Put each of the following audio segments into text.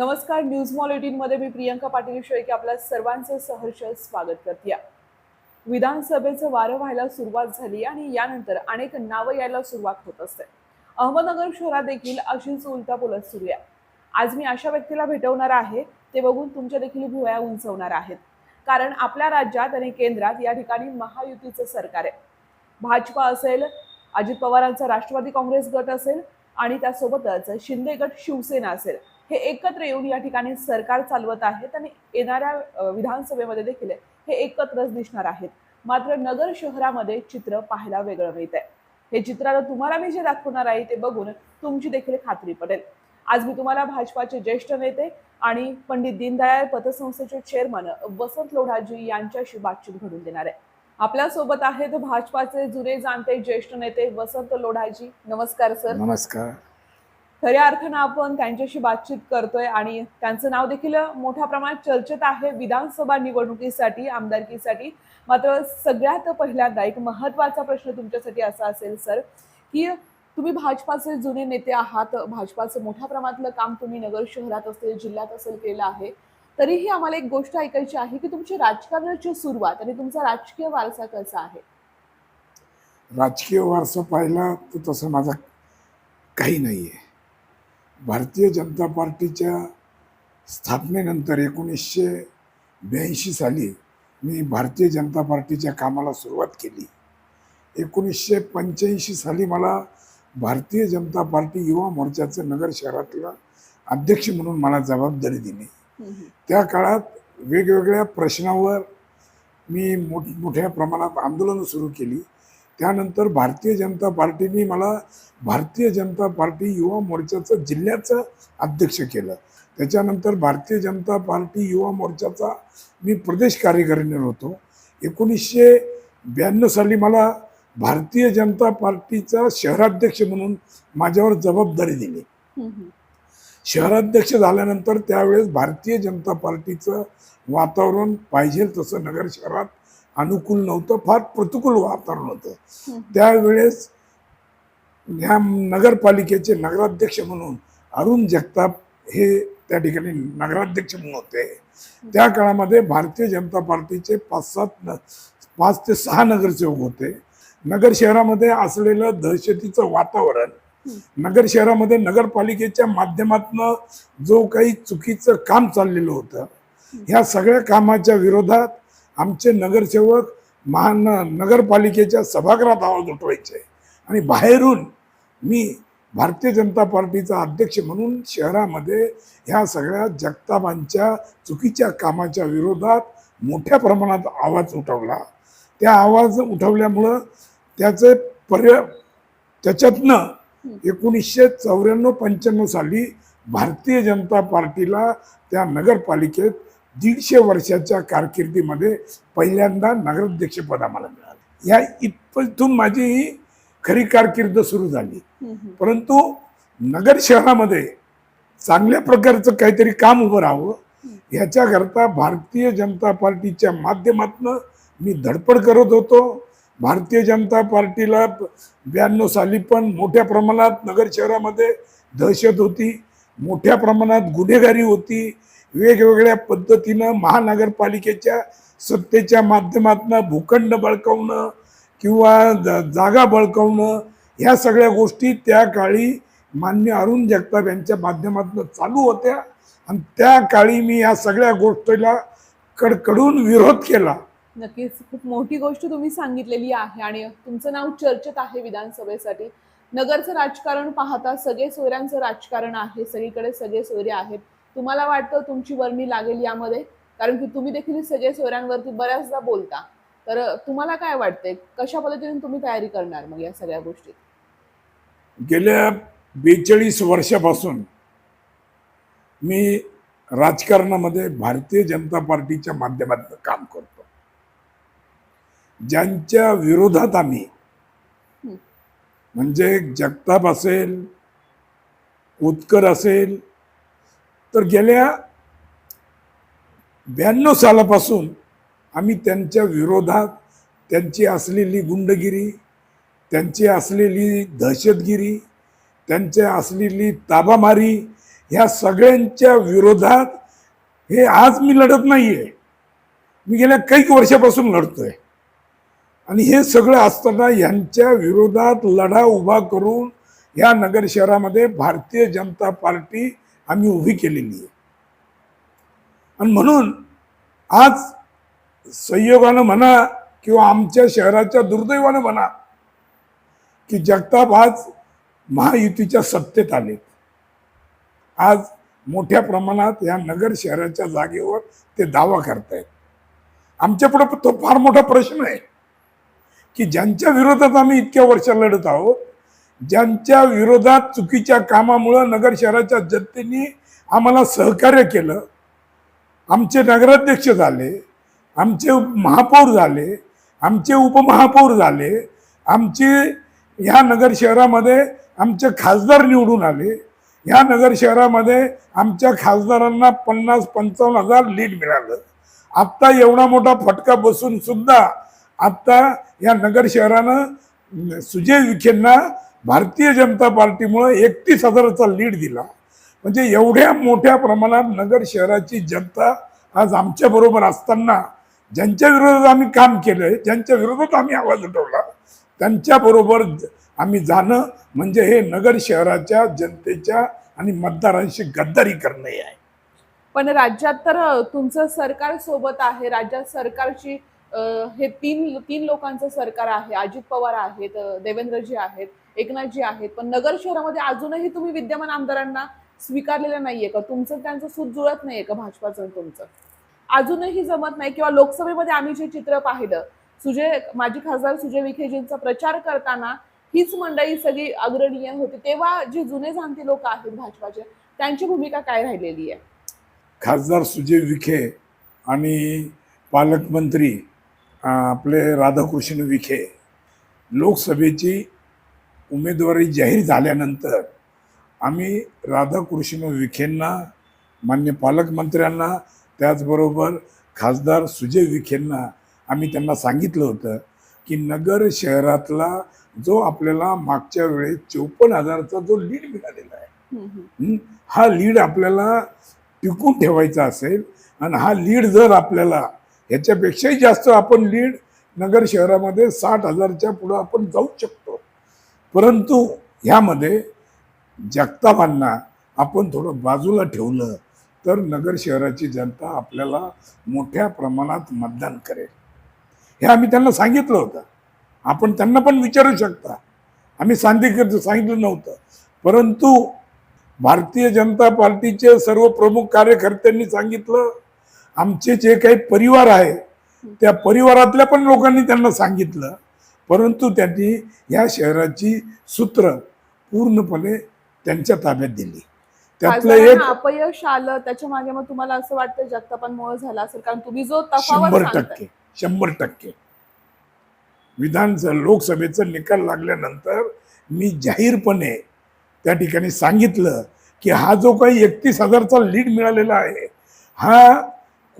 नमस्कार news mall eighteen मध्ये मी प्रियंका पाटील शेळके आपल्या सर्वांचं सहर्ष स्वागत करते. विधानसभेचं वारं व्हायला सुरुवात झाली आणि यानंतर अनेक नावं यायला सुरुवात होत असते. अहमदनगर शहरात देखील अशीच उलटापुलट सुरू आहे. आज मी अशा व्यक्तीला भेटवणार आहे ते बघून तुमच्या देखील भुवया उंचवणार आहेत. कारण आपल्या राज्यात आणि केंद्रात या ठिकाणी महायुतीचं सरकार आहे. भाजपा असेल अजित पवारांचा राष्ट्रवादी काँग्रेस गट असेल आणि त्यासोबतच शिंदे गट शिवसेना असेल. हे एकत्र येऊन या ठिकाणी सरकार चालवत आहेत आणि येणाऱ्या विधानसभेमध्ये देखील हे एकत्रच दिसणार आहेत. मात्र नगर शहरामध्ये चित्र पाहायला वेगळं मिळत आहे हे चित्राला तुम्हाला मी जे दाखवणार आहे ते बघून तुमची देखील खात्री पडेल. आज मी तुम्हाला भाजपाचे ज्येष्ठ नेते आणि पंडित दीनदयाळ पतसंस्थेचे चेअरमन वसंत लोढाजी यांच्याशी बातचीत घडून देणार आहे. आपल्यासोबत आहेत भाजपाचे जुने जाणते ज्येष्ठ नेते वसंत लोढाजी. नमस्कार सर. नमस्कार. खऱ्या अर्थानं आपण त्यांच्याशी बातचीत करतोय आणि त्यांचं नाव देखील मोठ्या प्रमाणात चर्चेत आहे विधानसभा निवडणुकीसाठी आमदारकीसाठी. मात्र सगळ्यात पहिल्यांदा एक महत्त्वाचा प्रश्न तुमच्यासाठी असा असेल सर की तुम्ही भाजपाचे जुने नेते आहात भाजपाचं मोठ्या प्रमाणातलं काम तुम्ही नगर शहरात असेल जिल्ह्यात असेल केलं आहे तरीही आम्हाला एक गोष्ट ऐकायची आहे की तुमची राजकारणाची सुरुवात आणि तुमचा राजकीय वारसा कसा आहे? राजकीय वारसा पाहिला तर तसं माझा काही नाही आहे भारतीय जनता पार्टीच्या स्थापनेनंतर एकोणीसशे ब्याऐंशी साली मी भारतीय जनता पार्टीच्या कामाला सुरुवात केली. एकोणीसशे पंच्याऐंशी साली मला भारतीय जनता पार्टी युवा मोर्चाचं नगर शहरातला अध्यक्ष म्हणून मला जबाबदारी दिली. त्या काळात वेगवेगळ्या प्रश्नावर मी मोठ मोठ्या प्रमाणात आंदोलनं सुरू केली. त्यानंतर भारतीय जनता पार्टीने मला भारतीय जनता पार्टी युवा मोर्चाचं जिल्ह्याचं अध्यक्ष केलं. त्याच्यानंतर भारतीय जनता पार्टी युवा मोर्चाचा मी प्रदेश कार्यकारिणीवर होतो. एकोणीसशे ब्याण्णव साली मला भारतीय जनता पार्टीचा शहराध्यक्ष म्हणून माझ्यावर जबाबदारी दिली. शहराध्यक्ष झाल्यानंतर त्यावेळेस भारतीय जनता पार्टीचं वातावरण पाहिजे तसं नगर शहरात अनुकूल नव्हतं फार प्रतिकूल वातावरण होतं. त्यावेळेस ह्या नगरपालिकेचे नगराध्यक्ष म्हणून अरुण जगताप हे त्या ठिकाणी नगराध्यक्ष म्हणून होते. त्या काळामध्ये भारतीय जनता पार्टीचे पाच सात पाच ते सहा नगरसेवक होते. नगर शहरामध्ये असलेलं दहशतीचं वातावरण नगर शहरामध्ये नगरपालिकेच्या माध्यमातून जो काही चुकीचं काम चाललेलं होतं ह्या सगळ्या कामाच्या विरोधात आमचे नगरसेवक महान नगरपालिकेच्या सभागृहात आवाज उठवायचे. आणि बाहेरून मी भारतीय जनता पार्टीचा अध्यक्ष म्हणून शहरामध्ये ह्या सगळ्या जगतापांच्या चुकीच्या कामाच्या विरोधात मोठ्या प्रमाणात आवाज उठवला. त्या आवाज उठवल्यामुळं त्याचे पर्य त्याच्यातनं एकोणीसशे चौऱ्याण्णव पंच्याण्णव साली भारतीय जनता पार्टीला त्या नगरपालिकेत दीडशे वर्षाच्या कारकिर्दीमध्ये पहिल्यांदा नगराध्यक्षपद आम्हाला मिळालं. या इथपासून माझी खरी कारकीर्द सुरू झाली. परंतु नगर शहरामध्ये चांगल्या प्रकारचं काहीतरी काम उभं राहावं ह्याच्याकरता भारतीय जनता पार्टीच्या माध्यमातून मी धडपड करत होतो. भारतीय जनता पार्टीला ब्याण्णव साली पण मोठ्या प्रमाणात नगर शहरामध्ये दहशत होती मोठ्या प्रमाणात गुन्हेगारी होती वेगवेगळ्या पद्धतीनं महानगरपालिकेच्या सत्तेच्या माध्यमातून भूखंड बळकवणं किंवा जागा बळकवणं ह्या सगळ्या गोष्टी त्या काळी मान्य अरुण जगताप यांच्या माध्यमातून चालू होत्या. आणि त्या काळी मी या सगळ्या गोष्टीला कडकडून विरोध केला. नक्कीच खूप मोठी गोष्ट तुम्ही सांगितलेली आहे आणि तुमचं नाव चर्चेत आहे विधानसभेसाठी. नगरचं राजकारण पाहता सगळे सोयऱ्यांचं राजकारण आहे सगळीकडे सगळे सोयरे आहेत. तुम्हाला वाटतं तुमची वर्णी लागेल यामध्ये? कारण की तुम्ही देखील सगळे सोयऱ्यांवरती बऱ्याचदा बोलता. तर तुम्हाला काय वाटतंय? कशा पद्धतीने तुम्ही तयारी करणार मग या सगळ्या गोष्टीत? गेल्या बेचाळीस वर्षापासून मी राजकारणामध्ये भारतीय जनता पार्टीच्या माध्यमातून काम करतो. ज्यांच्या विरोधात आम्ही. म्हणजे जगताप असेल उत्कर असेल तर गेल्या ब्याण्णव सालापासून आम्ही त्यांच्या विरोधात त्यांची असलेली गुंडगिरी त्यांची असलेली दहशतगिरी त्यांची असलेली ताबामारी ह्या सगळ्यांच्या विरोधात हे आज मी लढत नाही आहे मी गेल्या काही वर्षापासून लढतोय. आणि हे सगळं असताना यांच्या विरोधात लढा उभा करून ह्या नगर शहरामध्ये भारतीय जनता पार्टी आम्ही उभी केलेली आहे. आणि म्हणून आज संयोगानं म्हणा किंवा आमच्या शहराच्या दुर्दैवानं म्हणा की जगताप आज महायुतीच्या सत्तेत आले आज मोठ्या प्रमाणात या नगर शहराच्या जागेवर ते दावा करतायत. आमच्यापुढे तो फार मोठा प्रश्न आहे की ज्यांच्या विरोधात आम्ही इतक्या वर्ष लढत आहोत ज्यांच्या विरोधात चुकीच्या कामामुळं नगर शहराच्या जनतेने आम्हाला सहकार्य केलं. आमचे नगराध्यक्ष झाले आमचे महापौर झाले आमचे उपमहापौर झाले आमचे ह्या नगर शहरामध्ये आमचे खासदार निवडून आले. ह्या नगर शहरामध्ये आमच्या खासदारांना पन्नास पंचावन्न हजार लीड मिळालं. आत्ता एवढा मोठा फटका बसून सुद्धा आत्ता या नगर शहरानं सुजय विखेंना भारतीय जनता पार्टीमुळं एकतीस हजाराचा लीड दिला. म्हणजे एवढ्या मोठ्या प्रमाणात नगर शहराची जनता आज आमच्या बरोबर असताना ज्यांच्या विरोधात आम्ही काम केलंय ज्यांच्या विरोधात आम्ही आवाज उठवला त्यांच्याबरोबर आम्ही जाणं म्हणजे हे नगर शहराच्या जनतेच्या आणि मतदारांशी गद्दारी करणं हे आहे. पण राज्यात तर तुमचं सरकार सोबत आहे. राज्यात सरकारची हे तीन तीन लोकांचं सरकार आहे. अजित पवार आहेत देवेंद्रजी आहेत. एकनाथजी आहेत पण नगर शहरामध्ये अजूनही तुम्ही विद्यमान आमदारांना स्वीकारलेलं नाहीये का? तुमचं त्यांचं सूत जुळत नाहीये का भाजपाचं तुमचं? अजूनही जमत नाही किंवा लोकसभेमध्ये आम्ही जे चित्र पाहिलं सुजय माजी खासदार सुजय विखेजींचा प्रचार करताना हीच मंडळी सगळी अग्रणीय होती. तेव्हा जे जुने जाणते लोक आहेत भाजपाचे त्यांची भूमिका काय राहिलेली आहे? खासदार सुजय विखे आणि पालकमंत्री आपले राधाकृष्ण विखे लोकसभेची उमेदवारी जाहीर झाल्यानंतर आम्ही राधाकृष्ण विखेंना मान्य पालकमंत्र्यांना त्याचबरोबर खासदार सुजय विखेंना आम्ही त्यांना सांगितलं होतं की नगर शहरातला जो आपल्याला मागच्या वेळेस चौपन्न हजाराचा जो लीड मिळालेला आहे. हं? हा लीड आपल्याला टिकून ठेवायचा असेल आणि हा लीड जर आपल्याला ह्याच्यापेक्षाही जास्त आपण लीड नगर शहरामध्ये साठ हजारच्या पुढं आपण जाऊ शकतो परंतु ह्यामध्ये जगतापांना आपण थोडं बाजूला ठेवलं तर नगर शहराची जनता आपल्याला मोठ्या प्रमाणात मतदान करेल. हे आम्ही त्यांना सांगितलं होतं. आपण त्यांना पण विचारू शकता. आम्ही सांधिकरचं सांगितलं नव्हतं. परंतु भारतीय जनता पार्टीचे सर्व प्रमुख कार्यकर्त्यांनी सांगितलं. आमचे जे काही परिवार आहे त्या परिवारातल्या पण लोकांनी त्यांना सांगितलं. परंतु त्यांनी या शहराची सूत्र पूर्णपणे त्यांच्या ताब्यात दिली. त्यातलं एक अपयश आलं त्याच्यामागे मग तुम्हाला असं वाटतं जगतापांमुळे झालं असेल कारण तुम्ही जो तफावत शंभर टक्के शंभर टक्के. विधान लोकसभेचा निकाल लागल्यानंतर मी जाहीरपणे त्या ठिकाणी सांगितलं की हा जो काही एकतीस हजारचा लीड मिळालेला आहे हा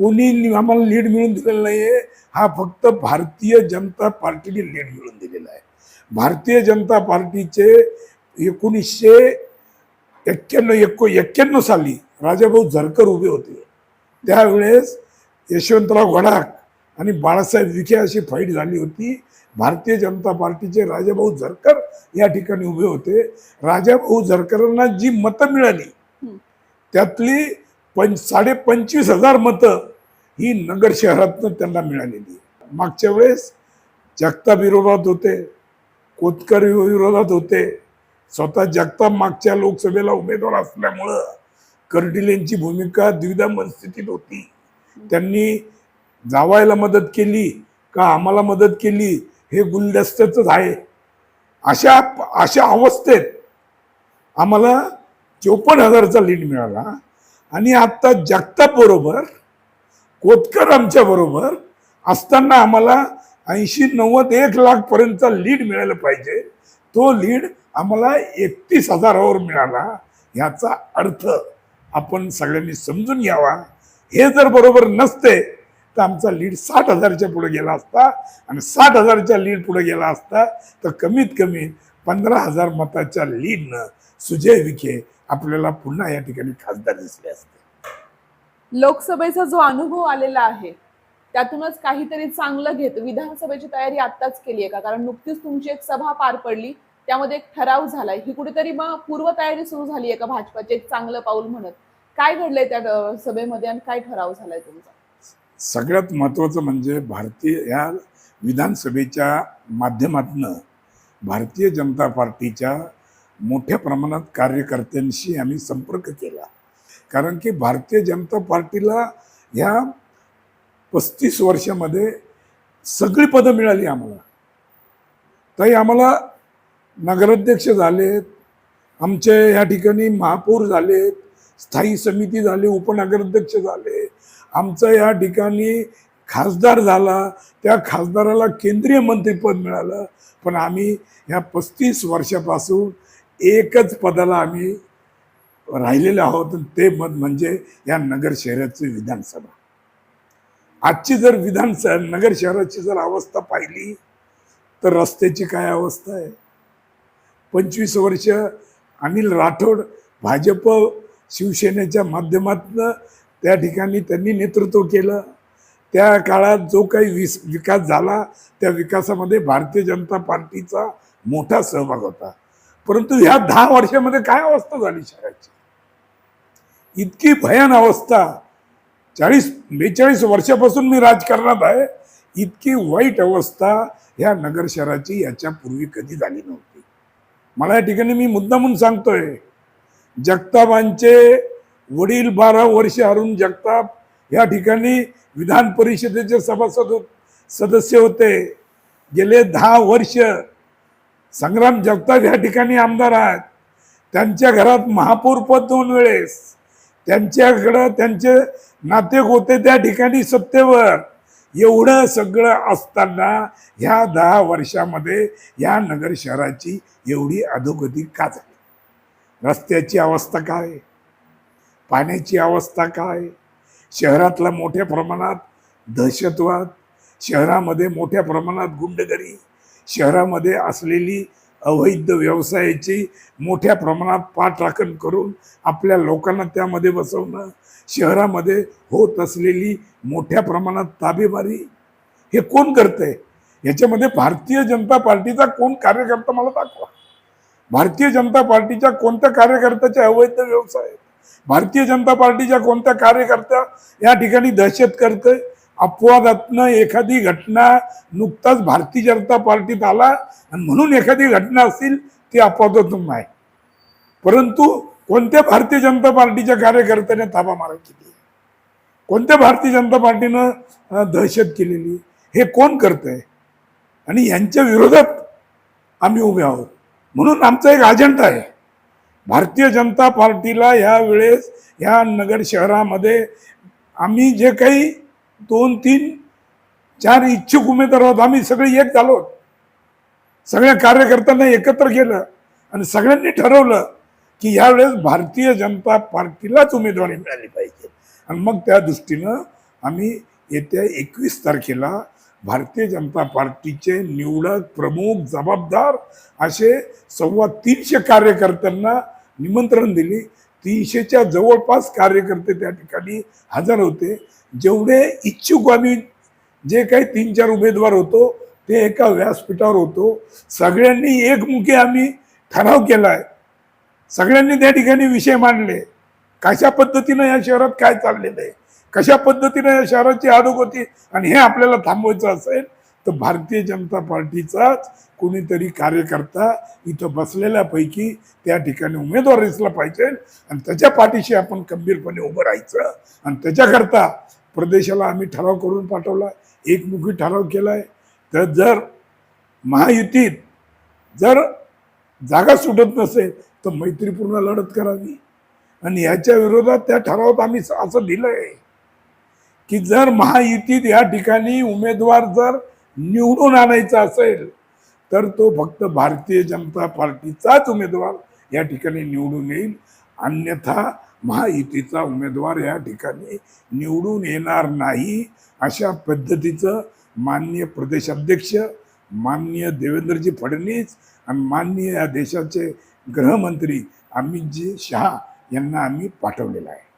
कोणी आम्हाला लीड मिळून दिलेला नाही आहे हा फक्त भारतीय जनता पार्टीने लीड मिळून दिलेला आहे. भारतीय जनता पार्टीचे एकोणीसशे एक्क्याण्णव एको एक्क्याण्णव साली राजाभाऊ झरकर उभे होते. त्यावेळेस यशवंतराव गडाख आणि बाळासाहेब विखे अशी फाईट झाली होती. भारतीय जनता पार्टीचे राजाभाऊ झरकर या ठिकाणी उभे होते. राजाभाऊ झरकरांना जी मतं मिळाली. त्यातली पण साडे पंचवीस हजार मतं ही नगर शहरातनं त्यांना मिळालेली मागच्या वेळेस जगताप विरोधात होते कोतकर विरोधात होते. स्वतः जगताप मागच्या लोकसभेला उमेदवार असल्यामुळं कर्डिलेंची भूमिका द्विधा मनस्थितीत होती. त्यांनी जावायला मदत केली का आम्हाला मदत केली हे गुलदस्त्याचंच आहे. अशा अशा अवस्थेत आम्हाला चोपन्न हजारचा लीड मिळाला. आणि आत्ता जगताबरोबर कोतकर आमच्याबरोबर असताना आम्हाला ऐंशी नव्वद एक लाखपर्यंतचा लीड मिळालं पाहिजे. तो लीड आम्हाला एकतीस हजारावर मिळाला ह्याचा अर्थ आपण सगळ्यांनी समजून घ्यावा. हे जर बरोबर नसते तर आमचा लीड साठ हजारच्या पुढे गेला असता आणि साठ हजारच्या लीड पुढे गेला असता तर कमीत कमी पंधरा हजार मताच्या लीडनं सुजय विखे आपल्याला पुन्हा या ठिकाणी खासदार दिसले असते. लोकसभेचा जो अनुभव आलेला आहे त्यातूनच काहीतरी चांगलं घेत विधानसभेची तयारी आत्ताच केली आहे का? कारण नुकतीच तुमची एक सभा पार पडली त्यामध्ये एक ठराव झालाय. ही कुठेतरी मग पूर्व तयारी सुरू झाली आहे का भाजपाचे एक चांगलं पाऊल म्हणत? काय घडलंय त्या सभेमध्ये आणि काय ठराव झालाय तुमचा? सगळ्यात महत्त्वाचं म्हणजे भारतीय या विधानसभेच्या माध्यमातनं भारतीय जनता पार्टीच्या मोठ्या प्रमाणात कार्यकर्त्यांशी आम्ही संपर्क केला. कारण की भारतीय जनता पार्टीला ह्या पस्तीस वर्षामध्ये सगळी पदं मिळाली आम्हाला. ताई आम्हाला नगराध्यक्ष झालेत आमचे या ठिकाणी महापौर झालेत स्थायी समिती झाली उपनगराध्यक्ष झाले आमचा या ठिकाणी खासदार झाला त्या खासदाराला केंद्रीय मंत्रीपद मिळालं. पण आम्ही ह्या पस्तीस वर्षापासून एकच पदाला आम्ही राहिलेलो आहोत ते मत म्हणजे या नगर शहराची विधानसभा. आजची जर विधानसभा नगर शहराची जर अवस्था पाहिली तर रस्त्याची काय अवस्था आहे? पंचवीस वर्ष अनिल राठोड भाजप शिवसेनेच्या माध्यमातून त्या ठिकाणी त्यांनी नेतृत्व केलं. त्या काळात जो काही विस विकास झाला त्या विकासामध्ये भारतीय जनता पार्टीचा मोठा सहभाग होता. परंतु ह्या दहा वर्षामध्ये काय अवस्था झाली शहराची इतकी भयान अवस्था. चाळीस बेचाळीस वर्षापासून मी राजकारणात आहे. इतकी वाईट अवस्था ह्या नगर शहराची याच्यापूर्वी कधी झाली नव्हती. मला या ठिकाणी मी मुद्दामून सांगतोय. जगतापांचे वडील बारा वर्ष अरुण जगताप या ठिकाणी विधान परिषदेचे सभासद सदस्य होते. गेले दहा वर्ष संग्राम जगताप या ठिकाणी आमदार आहेत. त्यांच्या घरात महापौर पद दोन वेळेस. त्यांच्याकडं त्यांचे नातेक होते त्या ठिकाणी सत्तेवर. एवढं सगळं असताना ह्या दहा वर्षामध्ये या नगर शहराची एवढी अधोगती का झाली? रस्त्याची अवस्था काय? पाण्याची अवस्था काय? शहरातला मोठ्या प्रमाणात दहशतवाद शहरामध्ये मोठ्या प्रमाणात गुंडगिरी शहरामध्ये असलेली अवैध व्यवसायाची मोठ्या प्रमाणात पाठराखण करून आपल्या लोकांना त्यामध्ये बसवणं शहरामध्ये होत असलेली मोठ्या प्रमाणात ताबेमारी हे कोण करतंय? याच्यामध्ये भारतीय जनता पार्टीचा कोण कार्यकर्ता मला दाखवा. भारतीय जनता पार्टीच्या कोणत्या कार्यकर्त्याचे अवैध व्यवसाय भारतीय जनता पार्टीच्या कोणत्या कार्यकर्त्या या ठिकाणी दहशत करतोय? अपवादातनं एखादी घटना नुकताच भारतीय जनता पार्टीत आला आणि म्हणून एखादी घटना असेल ती अपवादातून आहे परंतु कोणत्या भारतीय जनता पार्टीच्या कार्यकर्त्याने ताबा मारा केली कोणत्या भारतीय जनता पार्टीनं दहशत केलेली? हे कोण करतंय? आणि यांच्या विरोधात आम्ही उभे आहोत. म्हणून आमचा एक अजेंडा आहे. भारतीय जनता पार्टीला ह्या वेळेस ह्या नगर शहरामध्ये आम्ही जे काही दोन तीन चार इच्छुक उमेदवार आहोत आम्ही सगळे एक झालो. सगळ्या कार्यकर्त्यांना एकत्र केलं आणि सगळ्यांनी ठरवलं की यावेळेस भारतीय जनता पार्टीलाच उमेदवारी मिळाली पाहिजे. आणि मग त्या दृष्टीनं आम्ही येत्या एकवीस तारखेला भारतीय जनता पार्टीचे निवडक प्रमुख जबाबदार असे सव्वा तीनशे कार्यकर्त्यांना निमंत्रण दिली. तीनशेच्या जवळपास कार्यकर्ते त्या ठिकाणी हजर होते. जेवढे इच्छुक आम्ही जे काही तीन चार उमेदवार होतो ते एका व्यासपीठावर होतो. सगळ्यांनी एकमुखी आम्ही ठराव केला आहे सगळ्यांनी त्या ठिकाणी विषय मांडले. कशा पद्धतीनं या शहरात काय चाललेलं आहे? कशा पद्धतीनं या शहराची अधोगती आणि हे आपल्याला थांबवायचं असेल तर भारतीय जनता पार्टीचाच कोणीतरी कार्यकर्ता इथं बसलेल्यापैकी त्या ठिकाणी उमेदवार दिसला पाहिजे आणि त्याच्या पाठीशी आपण खंबीरपणे उभं राहायचं. आणि त्याच्याकरता प्रदेशाला आम्ही ठराव करून पाठवला एकमुखी ठराव केला आहे तर जर महायुतीत जर जागा सुटत नसेल तर मैत्रीपूर्ण लढत करावी. आणि याच्या विरोधात त्या ठरावात आम्ही असं दिलं आहे की जर महायुतीत या ठिकाणी उमेदवार जर निवडून आणायचा असेल तर तो फक्त भारतीय जनता पार्टीचाच उमेदवार या ठिकाणी निवडून येईल. अन्यथा महायुतीचा उमेदवार या ठिकाणी निवडून येणार नाही. अशा पद्धतीचं माननीय प्रदेशाध्यक्ष माननीय देवेंद्रजी फडणवीस आणि माननीय या देशाचे गृहमंत्री अमितजी शहा यांना आम्ही पाठवलेलं आहे.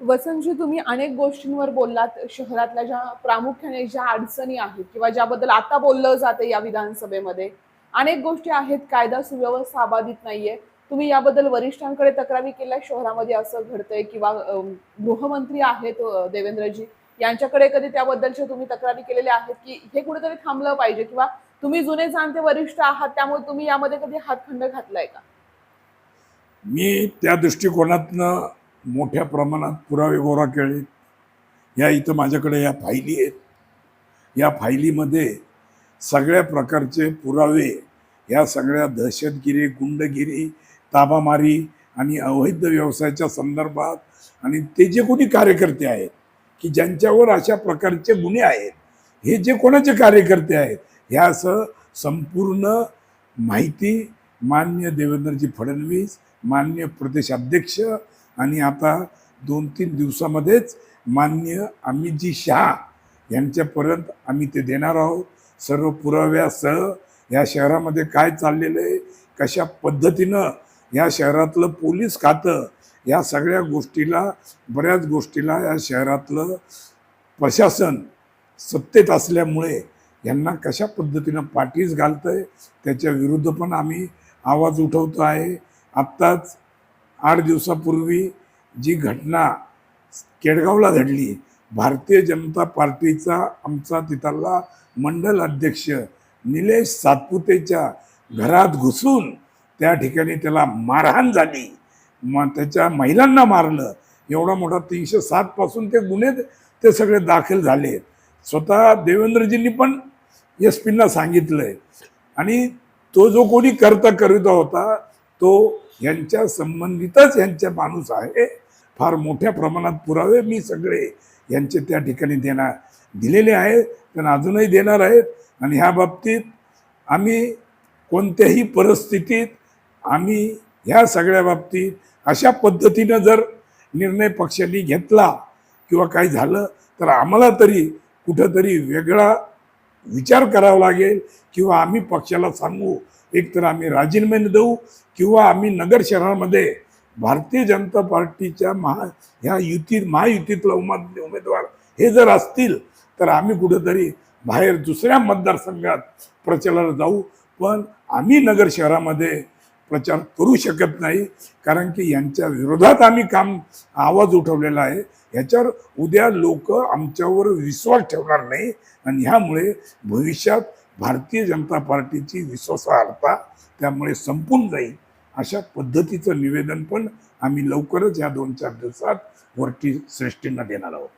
वसंतजी तुम्ही अनेक गोष्टींवर बोललात. शहरातल्या ज्या प्रामुख्याने ज्या अडचणी आहेत किंवा ज्याबद्दल आता बोललं जाते या विधानसभेमध्ये अनेक गोष्टी आहेत. कायदा सुव्यवस्था अबाधित नाहीये. तुम्ही याबद्दल वरिष्ठांकडे तक्रारी केल्या शहरामध्ये असं घडतंय किंवा गृहमंत्री आहेत देवेंद्रजी यांच्याकडे कधी त्याबद्दलच्या तुम्ही तक्रारी केलेल्या आहेत की हे कुठेतरी थांबलं पाहिजे किंवा तुम्ही जुने जाणते वरिष्ठ आहात त्यामुळे तुम्ही यामध्ये कधी हातखंड घातलाय का? मी त्या दृष्टिकोनातनं मोठ्या प्रमाणात पुरावे गोळा केले. या इथं माझ्याकडे या फायली आहेत. या फायलीमध्ये सगळ्या प्रकारचे पुरावे या सगळ्या दहशतगिरी गुंडगिरी ताबामारी आणि अवैध व्यवसायाच्या संदर्भात आणि ते जे कोणी कार्यकर्ते आहेत की ज्यांच्यावर अशा प्रकारचे गुन्हे आहेत हे जे कोणाचे कार्यकर्ते आहेत ह्या असं संपूर्ण माहिती मान्य देवेंद्रजी फडणवीस मान्य प्रदेशाध्यक्ष आणि आता दोन तीन दिवसामध्येच मान्य अमितजी शहा यांच्यापर्यंत आम्ही ते देणार आहोत. सर्व पुराव्यासह या शहरामध्ये काय चाललेलं आहे कशा पद्धतीनं या शहरातलं पोलीस खातं या सगळ्या गोष्टीला बऱ्याच गोष्टीला या शहरातलं प्रशासन सत्तेत असल्यामुळे यांना कशा पद्धतीनं पाठीस आहे त्याच्या विरुद्ध पण आम्ही आवाज उठवतो आहे. आत्ताच आठ दिवसापूर्वी जी घटना केडगावला घडली भारतीय जनता पार्टीचा आमचा तिथला मंडल अध्यक्ष निलेश सातपुतेच्या घरात घुसून त्या ठिकाणी त्याला मारहाण झाली. मग त्याच्या महिलांना मारलं. एवढा मोठा तीनशे सातपासून ते गुन्हे ते सगळे दाखल झाले. स्वतः देवेंद्रजींनी पण एस पींना आहे आणि तो जो कोणी करता करीत होता तो यांच्या संबंधितच यांच्या माणूस आहे. फार मोठ्या प्रमाणात पुरावे मी सगळे यांचे त्या ठिकाणी देणार दिलेले आहेत. पण अजूनही देणार आहेत. आणि ह्या बाबतीत आम्ही कोणत्याही परिस्थितीत आम्ही ह्या सगळ्या बाबतीत अशा पद्धतीनं जर निर्णय पक्षांनी घेतला किंवा काही झालं तर आम्हाला तरी कुठंतरी वेगळा विचार करावा लागेल किंवा आम्ही पक्षाला सांगू एक तर आम्ही राजीनामे देऊ किंवा आम्ही नगर शहरामध्ये भारतीय जनता पार्टीच्या महा ह्या युती महायुतीतला उमा उमेदवार हे जर असतील तर आम्ही कुठंतरी बाहेर दुसऱ्या मतदारसंघात प्रचाराला जाऊ. पण आम्ही नगर शहरामध्ये प्रचार करू शकत नाही कारण की यांच्या विरोधात आम्ही काम आवाज उठवलेला आहे. ह्याच्यावर उद्या लोक आमच्यावर विश्वास ठेवणार नाही आणि ह्यामुळे भविष्यात भारतीय जनता पार्टीची विश्वासार्हता त्यामुळे संपून जाईल अशा पद्धतीचं निवेदन पण आम्ही लवकरच या दोन चार दिवसात वरती श्रेष्ठींना देणार आहोत.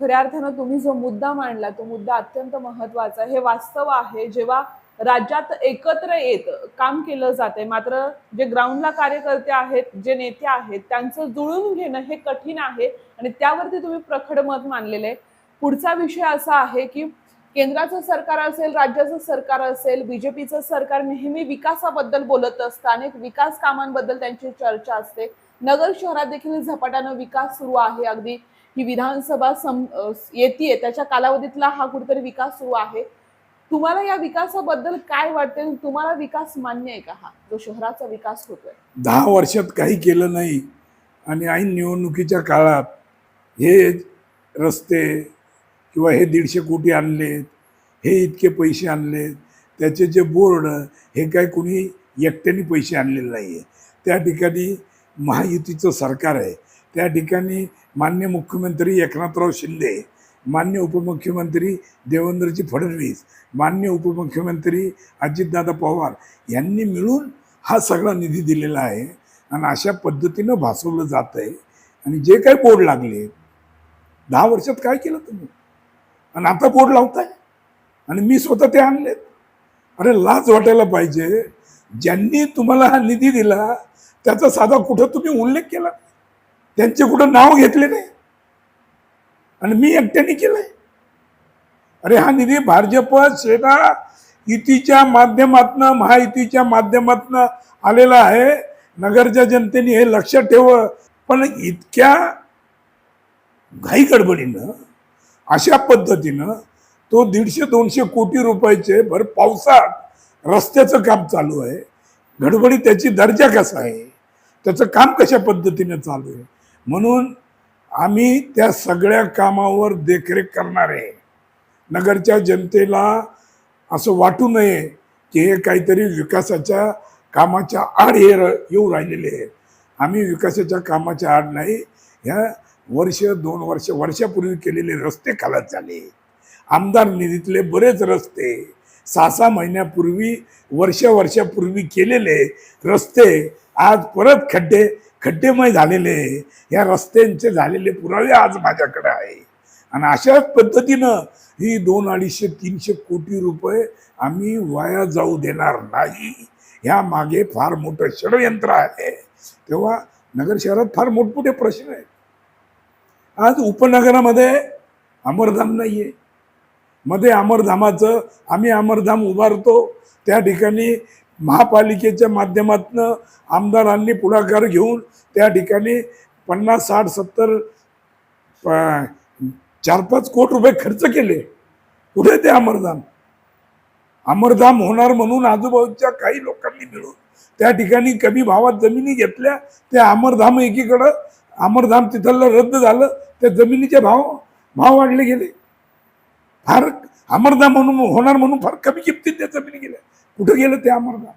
खऱ्या अर्थानं तुम्ही जो मुद्दा मांडला तो मुद्दा अत्यंत महत्त्वाचा हे वास्तव आहे जेव्हा राज्यात एकत्र येत काम केलं जाते मात्र जे ग्राउंडला कार्यकर्ते आहेत जे नेते आहेत त्यांचं जुळून घेणं हे कठीण आहे आणि त्यावरती तुम्ही प्रखड मत मानलेलं आहे. पुढचा विषय असा आहे की केंद्राचं सरकार असेल राज्याचं सरकार असेल बीजेपीचं सरकार नेहमी विकासाबद्दल बोलत असतं. अनेक विकास कामांबद्दल त्यांची चर्चा असते. नगर शहरात देखील झपाट्यानं विकास सुरू आहे. अगदी ही विधानसभा सम येते त्याच्या कालावधीतला हा कुठेतरी विकास सुरू आहे. तुम्हाला या विकासाबद्दल काय वाटते तुम्हाला विकास मान्य आहे का हा? जो शहराचा विकास होतोय. दहा वर्षात काही केलं नाही. आणि ऐन निवडणुकीच्या काळात हे रस्ते किंवा हे दीडशे कोटी आणलेत हे इतके पैसे आणलेत त्याचे जे बोर्ड हे काय कुणी एकट्याने पैसे आणलेले नाही आहे त्या ठिकाणी महायुतीचं सरकार आहे. त्या ठिकाणी मान्य मुख्यमंत्री एकनाथराव शिंदे मान्य उपमुख्यमंत्री देवेंद्रजी फडणवीस मान्य उपमुख्यमंत्री अजितदादा पवार यांनी मिळून हा सगळा निधी दिलेला आहे आणि अशा पद्धतीनं भासवलं जात आहे आणि जे काही बोर्ड लागले दहा वर्षात काय केलं तुम्ही? आणि आता बोर्ड लावताय. आणि मी स्वतः ते आणलेत. अरे लाज वाटायला पाहिजे. ज्यांनी तुम्हाला हा निधी दिला त्याचा साधा कुठं तुम्ही उल्लेख केला त्यांचे कुठं नाव घेतले नाही. आणि मी एकट्याने केलंय. अरे हा निधी भाजप सेना युतीच्या माध्यमातनं महायुतीच्या माध्यमातनं आलेला आहे. नगरच्या जनतेने हे लक्षात ठेव पण इतक्या घाई गडबडीनं अशा पद्धतीनं तो दीडशे दोनशे कोटी रुपयाचे भर पावसात रस्त्याचं काम चालू आहे. घडबडी त्याची दर्जा कसा आहे? त्याचं काम कशा पद्धतीने चालू आहे? म्हणून आम्ही त्या सगळ्या कामावर देखरेख करणार आहे. नगरच्या जनतेला असं वाटू नये की हे काहीतरी विकासाच्या कामाच्या आड हे येऊ राहिलेले आहेत. आम्ही विकासाच्या कामाच्या आड नाही. ह्या वर्ष दोन वर्ष वर्षापूर्वी केलेले रस्ते खालात झाले. आमदार निधीतले बरेच रस्ते सहा सहा महिन्यापूर्वी वर्ष वर्षापूर्वी केलेले रस्ते आज परत खड्डे खड्डेमय झालेले. या रस्त्यांचे झालेले पुरावे आज माझ्याकडे आहे. आणि अशाच पद्धतीनं ही दोन अडीचशे तीनशे कोटी रुपये आम्ही वाया जाऊ देणार नाही. ह्या मागे फार मोठं षडयंत्र आहे. तेव्हा नगर शहरात फार मोठमोठे प्रश्न आहेत. आज उपनगरामध्ये अमरधाम नाही आहे मध्ये अमरधामाचं आम्ही अमरधाम उभारतो. त्या ठिकाणी महापालिकेच्या माध्यमातनं आमदारांनी पुढाकार घेऊन त्या ठिकाणी पन्नास साठ सत्तर प- चार पाच कोटी रुपये खर्च केले. कुठे ते अमरधाम? अमरधाम होणार म्हणून आजूबाजूच्या काही लोकांनी मिळून त्या ठिकाणी कमी भावात जमिनी घेतल्या त्या अमरधाम एकीकडं अमरधाम तिथलं रद्द झालं त्या जमिनीचे भाव भाव वाढले गेले. फार अमरधाम म्हणून होणार म्हणून फार कमी किमतीत त्या जमिनी गेल्या. कुठं गेलं ते अमरधाम?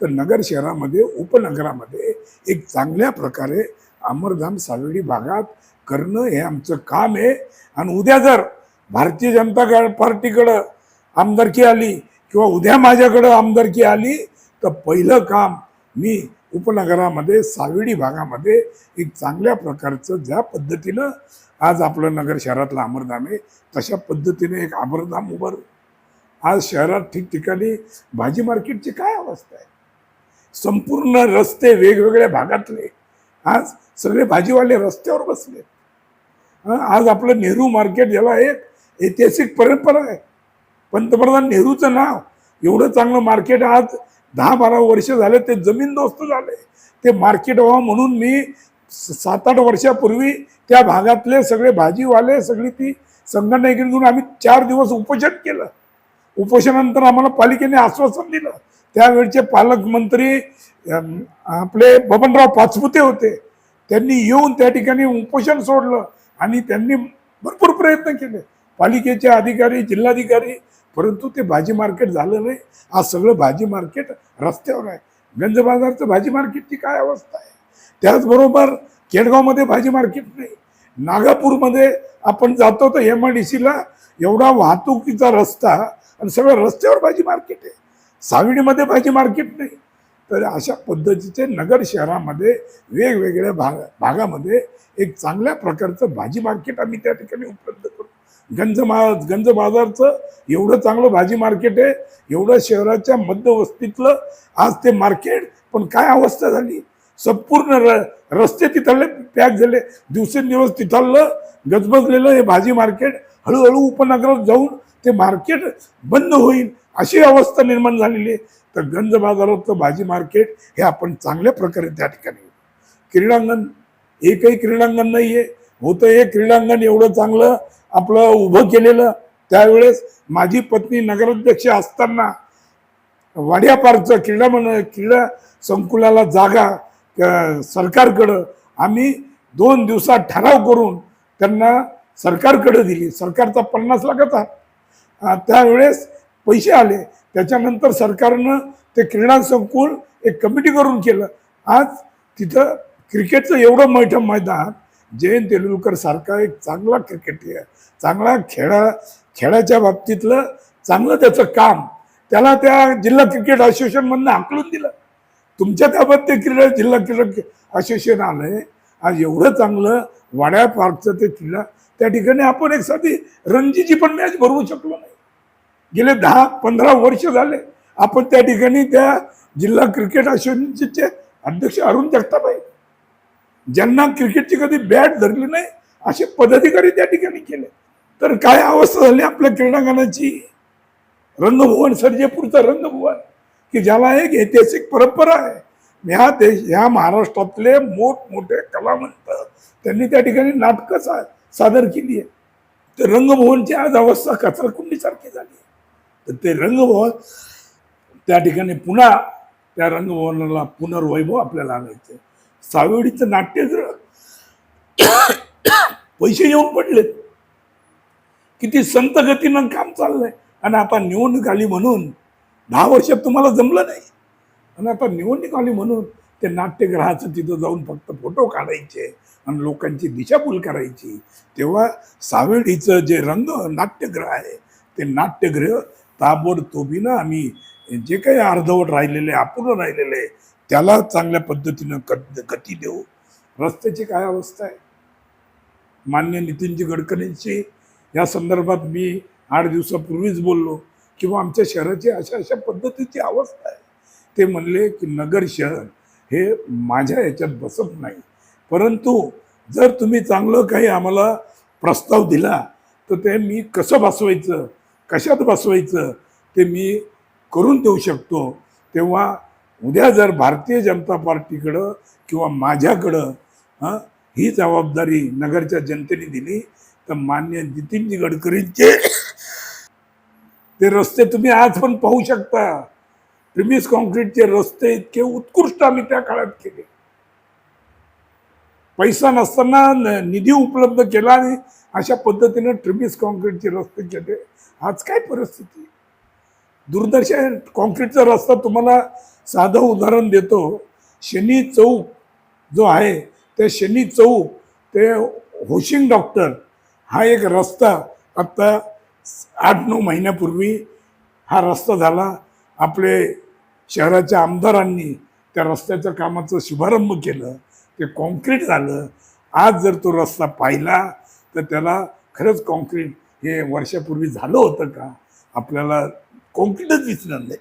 तर नगर शहरामध्ये उपनगरामध्ये एक चांगल्या प्रकारे अमरधाम सावेडी भागात करणं हे आमचं काम आहे. आणि उद्या जर भारतीय जनता पार्टीकडं आमदारकी आली किंवा उद्या माझ्याकडं आमदारकी आली तर पहिलं काम मी उपनगरामध्ये सावेडी भागामध्ये एक चांगल्या प्रकारचं ज्या पद्धतीनं आज आपलं नगर शहरातलं अमरधाम आहे तशा पद्धतीने एक अमरधाम उभारू आज शहरात ठिकठिकाणी भाजी मार्केटची काय अवस्था आहे? संपूर्ण रस्ते वेगवेगळ्या भागातले. आज सगळे भाजीवाले रस्त्यावर बसले आज आपलं नेहरू मार्केट याला एक ऐतिहासिक परंपरा आहे. पंतप्रधान नेहरूचं नाव एवढं चांगलं मार्केट आज दहा बारा वर्ष झाले ते जमीनदोस्त झाले. ते मार्केट व्हावं म्हणून मी स- सात आठ वर्षापूर्वी त्या भागातले सगळे भाजीवाले सगळी ती संघटना इकडे घेऊन आम्ही चार दिवस उपोषण केलं. उपोषणानंतर आम्हाला पालिकेने आश्वासन दिलं. त्यावेळचे पालकमंत्री आपले बबनराव पाचपुते होते. त्यांनी येऊन त्या ठिकाणी उपोषण सोडलं आणि त्यांनी भरपूर प्रयत्न केले. पालिकेचे अधिकारी जिल्हाधिकारी परंतु ते भाजी मार्केट झालं नाही. आज सगळं भाजी मार्केट रस्त्यावर आहे. गंज बाजारचं भाजी मार्केटची काय अवस्था आहे? त्याचबरोबर केडगावमध्ये भाजी मार्केट नाही. नागापूरमध्ये आपण जातो तर एम आय डी सीला एवढा वाहतुकीचा रस्ता आणि सगळं रस्त्यावर भाजी मार्केट आहे. सावडीमध्ये भाजी मार्केट नाही. तर अशा पद्धतीचे नगर शहरामध्ये वेगवेगळ्या भाग भागामध्ये एक चांगल्या प्रकारचं भाजी मार्केट आम्ही त्या ठिकाणी उपलब्ध करू. गंज मा गंज बाजारचं एवढं चांगलं भाजी मार्केट आहे एवढं शहराच्या मध्यवस्तीतलं आज ते मार्केट पण काय अवस्था झाली? संपूर्ण र रस्ते तिथले पॅक झाले दिवसेंदिवस तिथलं गजबजलेलं हे भाजी मार्केट हळूहळू उपनगरात जाऊन ते मार्केट बंद होईल अशी अवस्था निर्माण झालेली आहे. तर गंज बाजारातलं भाजी मार्केट हे आपण चांगल्या प्रकारे त्या ठिकाणी क्रीडांगण एकही क्रीडांगण नाही आहे होतं हे क्रीडांगण एवढं चांगलं आपलं उभं केलेलं. त्यावेळेस माझी पत्नी नगराध्यक्ष असताना वाड्यापारचं क्रीडा म्हण क्रीडा संकुलाला जागा सरकारकडं आम्ही दोन दिवसात ठराव करून त्यांना सरकारकडं दिली. सरकारचा पन्नास लाखाचा त्यावेळेस पैसे आले. त्याच्यानंतर सरकारनं ते क्रीडा संकुल एक कमिटी करून केलं. आज तिथं क्रिकेटचं एवढं मोठं मैदान जयंत तेंडुलकर सारखा एक चांगला क्रिकेटर चांगला खेळा खेळाच्या बाबतीतलं चांगलं त्याचं काम त्याला त्या जिल्हा क्रिकेट असोसिएशनमधनं आकलून दिलं. तुमच्या ताब्यात ते क्रीडा जिल्हा क्रीडा असोसिएशन आलंय. आज एवढं चांगलं वाड्या पार्कचं ते क्रीडा त्या ठिकाणी आपण एक साधी रणजीची पण मॅच भरवू शकलो नाही. गेले दहा पंधरा वर्ष झाले. आपण त्या ठिकाणी त्या जिल्हा क्रिकेट असोसिएशनचे अध्यक्ष अरुण जगताप आहे ज्यांना क्रिकेटची कधी बॅट धरली नाही असे पदाधिकारी त्या ठिकाणी केले. तर काय अवस्था झाली आपल्या क्रीडांगणाची? रंगभुवन सर्जेपूरचं रंगभुवन की ज्याला एक ऐतिहासिक परंपरा आहे. ह्या देश ह्या महाराष्ट्रातले मोठमोठे कलावंत त्यांनी त्या ठिकाणी नाटकं सा सादर केली आहे तर रंगभवनची आज अवस्था कचराकुंडीसारखी झाली आहे. तर ते रंगभवन त्या ठिकाणी पुन्हा त्या रंगभवनाला पुनर्वैभव आपल्याला आणायचं. सावेडीचं नाट्यगृह पैसे येऊन पडले किती संत गतीनं काम चाललंय. आणि आता निवडणूक आली म्हणून दहा वर्षात तुम्हाला जमलं नाही. आणि आता निवडणूक आली म्हणून ते नाट्यगृहाचं तिथं जाऊन फक्त फोटो काढायचे आणि लोकांची दिशाभूल करायची. तेव्हा सावेडीचं जे रंग नाट्यगृह आहे ते नाट्यगृह ताबडतोबीनं आम्ही जे काही अर्धवट राहिलेले अपूर्ण राहिलेले त्याला चांगल्या पद्धतीनं कट गती देऊ. रस्त्याची काय अवस्था आहे? मान्य नितीनजी गडकरींशी या संदर्भात मी आठ दिवसापूर्वीच बोललो किंवा आमच्या शहराची अशा अशा पद्धतीची अवस्था आहे. ते म्हणले की नगर शहर हे माझ्या याच्यात बसत नाही. परंतु जर तुम्ही चांगलं काही आम्हाला प्रस्ताव दिला तर ते मी कसं बसवायचं कशात बसवायचं ते मी करून देऊ शकतो. तेव्हा उद्या जर भारतीय जनता पार्टीकडं किंवा माझ्याकडं ही जबाबदारी नगरच्या जनतेने दिली तर मान्य नितीनजी गडकरींचे ते रस्ते तुम्ही आज पण पाहू शकता. प्रिमिस कॉन्क्रीटचे रस्ते इतके उत्कृष्ट आम्ही त्या काळात केले. पैसा नसताना निधी उपलब्ध केला आणि अशा पद्धतीने ट्रिमिस कॉन्क्रीटचे रस्ते केले. आज काय परिस्थिती? दूरदर्शन कॉन्क्रीटचा रस्ता तुम्हाला साधं उदाहरण देतो. शनी चौक जो आहे त्या शनी चौक ते होशिंग डॉक्टर हा एक रस्ता आत्ता आठ नऊ महिन्यापूर्वी हा रस्ता झाला. आपले शहराच्या आमदारांनी त्या रस्त्याच्या कामाचं शुभारंभ केलं. ते कॉन्क्रीट झालं. आज जर तो रस्ता पाहिला तर त्याला खरंच कॉन्क्रीट हे वर्षापूर्वी झालं होतं का? आपल्याला कॉन्क्रीटच दिसणार नाही.